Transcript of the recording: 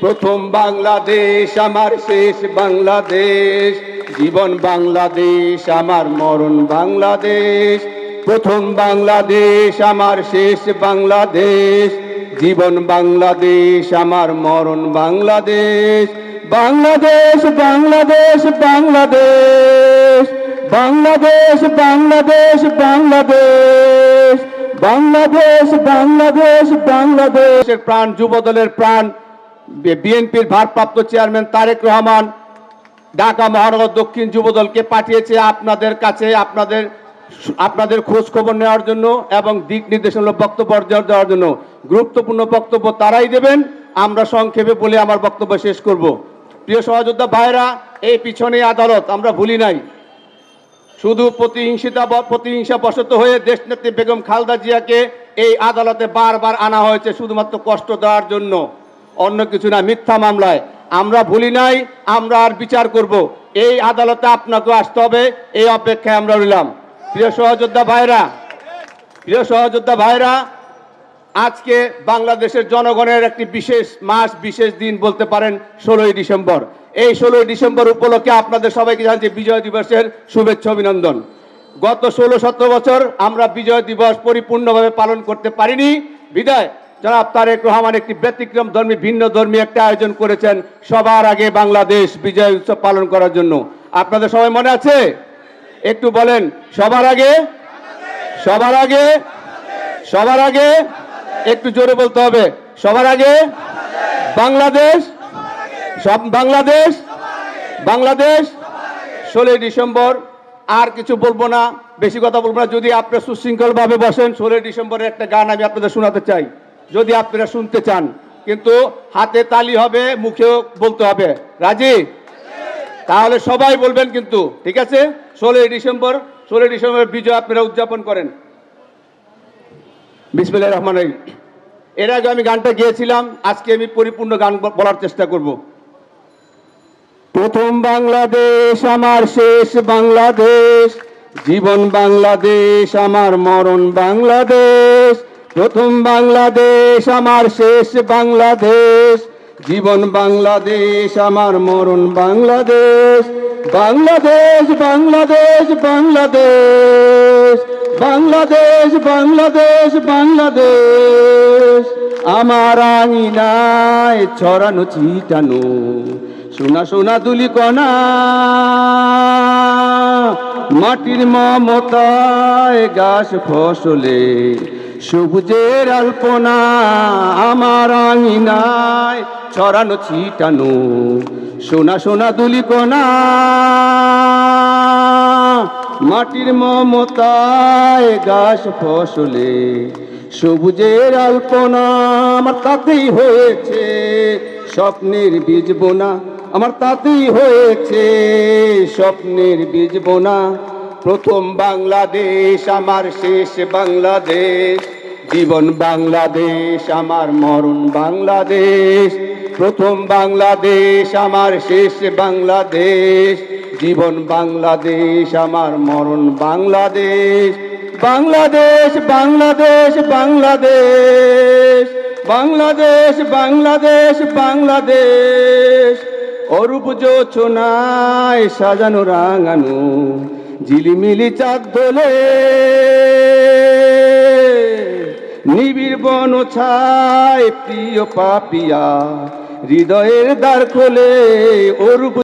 প্রথম বাংলাদেশ, আমার শেষ বাংলাদেশ। জীবন বাংলাদেশ, আমার মরণ বাংলাদেশ। প্রথম বাংলাদেশ, আমার শেষ বাংলাদেশ। জীবন বাংলাদেশ, আমার মরণ বাংলাদেশ। বাংলাদেশ বাংলাদেশ বাংলাদেশ। বাংলাদেশ বাংলাদেশ বাংলাদেশ। বাংলাদেশ বাংলাদেশ বাংলাদেশের প্রাণ, যুবদলের প্রাণ বিএনপির ভারপ্রাপ্ত চেয়ারম্যান তারেক রহমান ঢাকা মহানগর দক্ষিণ যুবদলকে পাঠিয়েছে আপনাদের কাছে, আপনাদের আপনাদের খোঁজ খবর নেওয়ার জন্য এবং দিক নির্দেশনা বক্তব্য দেওয়ার জন্য। গুরুত্বপূর্ণ বক্তব্য তারাই দেবেন, আমরা সংক্ষেপে বলে আমার বক্তব্য শেষ করব। প্রিয় সহযোদ্ধা ভাইরা এই পিছনে আদালত, আমরা ভুলি নাই। শুধু প্রতিহিংসিতা প্রতিহিংসা বশত হয়ে দেশনেত্রী বেগম খালদা জিয়াকে এই আদালতে বারবার আনা হয়েছে শুধুমাত্র কষ্ট দেওয়ার জন্য। অন্য কিছু না, মিথ্যা মামলায়। আমরা ভুলি নাই, আমরা আর বিচার করব। এই আদালতে আপনাকে আসতে হবে, এই অপেক্ষায় আমরা রইলাম। প্রিয় সহযোদ্ধা ভাইরা, প্রিয় সহযোদ্ধা ভাইরা, আজকে বাংলাদেশের জনগণের একটি বিশেষ মাস, বিশেষ দিন বলতে পারেন ষোলোই ডিসেম্বর। এই ষোলোই ডিসেম্বর উপলক্ষে আপনাদের সবাইকে জানছি বিজয় দিবসের শুভেচ্ছা অভিনন্দন। গত ষোলো সতেরো বছর আমরা বিজয় দিবস পরিপূর্ণভাবে পালন করতে পারিনি। বিদায়। জনাব তারেক রহমান একটি ব্যতিক্রম ধর্মী, ভিন্ন ধর্মী একটা আয়োজন করেছেন সবার আগে বাংলাদেশ বিজয় উৎসব পালন করার জন্য। আপনাদের সবাই মনে আছে? একটু বলেন, সবার আগে? সবার আগে? সবার আগে? একটু জোরে বলতে হবে। সবার আগে? বাংলাদেশ? সব, বাংলাদেশ? বাংলাদেশ? ষোলোই ডিসেম্বর। আর কিছু বলব না, বেশি কথা বলব না। যদি আপনারা সুশৃঙ্খল ভাবে বসেন, ষোলোই ডিসেম্বরের একটা গান আমি আপনাদের শোনাতে চাই। যদি আপনারা শুনতে চান, কিন্তু হাতে তালি হবে, মুখেও বলতে হবে। রাজি? তাহলে সবাই বলবেন কিন্তু, ঠিক আছে? ষোলোই ডিসেম্বর ষোলোই ডিসেম্বর বিজয় আপনারা উদযাপন করেন। বিসমিল্লাহির রহমান রহিম। এর আগে আমি গানটা গিয়েছিলাম, আজকে আমি পরিপূর্ণ গান বলার চেষ্টা করব। প্রথম বাংলাদেশ, আমার শেষ বাংলাদেশ, জীবন বাংলাদেশ, আমার মরণ বাংলাদেশ। প্রথম বাংলাদেশ, আমার শেষ বাংলাদেশ। জীবন বাংলাদেশ, আমার মরণ বাংলাদেশ। বাংলাদেশ বাংলাদেশ বাংলাদেশ। বাংলাদেশ বাংলাদেশ বাংলাদেশ। আমার আঙিনায় ছড়ানো ছিটানো সোনা সোনা দুলি কণা। মাটির মমতায় গাছ ফসলে। সবুজের আলপনা আমার আঙিনায় ছড়ানো ছিটানো। সোনা সোনা দুলি কণা মাটির মমতায় গাছ ফসলে। সবুজের আলপনা আমার তাতেই হয়েছে, স্বপ্নের বীজ বোনা আমার তাতেই হয়েছে, স্বপ্নের বীজ বোনা প্রথম বাংলাদেশ, আমার শেষ বাংলাদেশ। জীবন বাংলাদেশ, আমার মরণ বাংলাদেশ। প্রথম বাংলাদেশ, আমার শেষ বাংলাদেশ। জীবন বাংলাদেশ, আমার মরণ বাংলাদেশ। বাংলাদেশ বাংলাদেশ বাংলাদেশ। বাংলাদেশ বাংলাদেশ বাংলাদেশ। অরূপ যোচনায় সাজানো রাঙানো ঝিলিমিলি চাঁদ দোলে নিবিড় বন ছায় প্রিয় পাপিয়া হৃদয়ের দ্বার খোলে অরূপ